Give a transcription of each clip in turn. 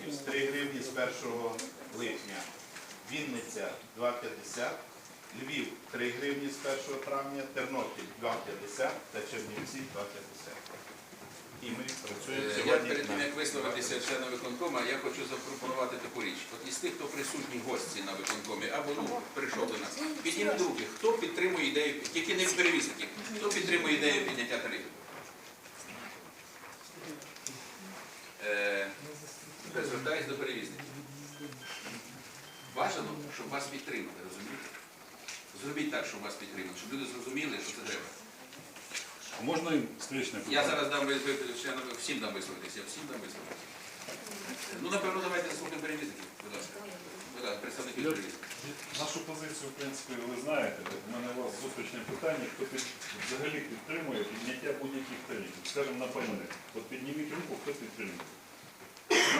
Тернопіль 3 гривні з 1 липня, Вінниця 2,50, Львів 3 гривні з 1 травня, Тернопіль 2,50 та Чернівці 2,50. І ми працюємо Е, Я перед тим, як висловитися члена виконкома, я хочу запропонувати таку річ. От із тих, хто присутні гості на виконкомі, або ну, прийшов до нас, підніміть руки, хто підтримує ідею, тільки не перевізники, хто підтримує ідею підняття тарифів? Е, тепер звертаюсь до перевізників. Бажано, щоб вас підтримали, розумієте? Зробіть так, щоб вас підтримали, щоб люди зрозуміли, що це треба. А можна їм встречне Я зараз дам ви- ви- членам, всім дам висловитися, я всім дам висловитися. Ну, напевно, давайте слухаємо перевізників, будь ласка. Будь ласка, представників перевізників. Нашу позицію, в принципі, ви знаєте. У мене у вас зустрічне питання, хто під, взагалі підтримує підняття будь-яких тарифів. Скажімо, на пальне. От підніміть руку, хто підтримує.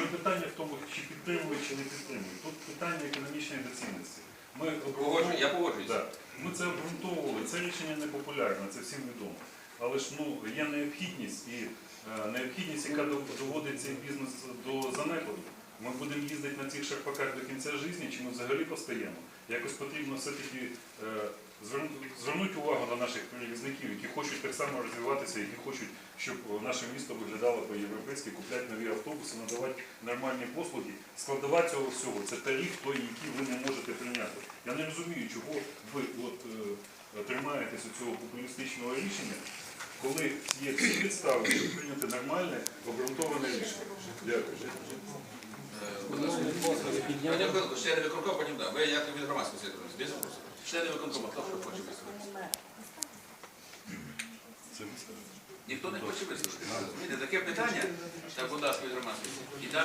Не питання в тому, чи підтримують, чи не підтримують. Тут питання економічної доцільності. Ми Погоджую, я погоджуюся. Так. Ми це обґрунтовували, це рішення не популярне, це всім відомо. Але ж ну, є необхідність і е, необхідність, яка дов- доводить цей бізнес до занепаду. Ми будемо їздити на цих шарпаках до кінця життя, чи ми взагалі постаємо. Якось потрібно все-таки е, звернути, увагу на наших перевізників, які хочуть так само розвиватися, які хочуть, щоб наше місто виглядало по-європейськи, купляти нові автобуси, надавати нормальні послуги. Складова цього всього це тариф, той, який ви не можете прийняти. Я не розумію, чого ви е, тримаєтесь у цього популістичного рішення, коли є всі підстави, щоб прийняти нормальне, обґрунтоване рішення. Дякую. Члени виконкому, потім так. Ви як від громадського сектору, без вопросу. Члени виконкому, хто що хоче висловитися? Це ви скажете. Ніхто не хоче висловити. Таке питання, так, будь ласка, від громадського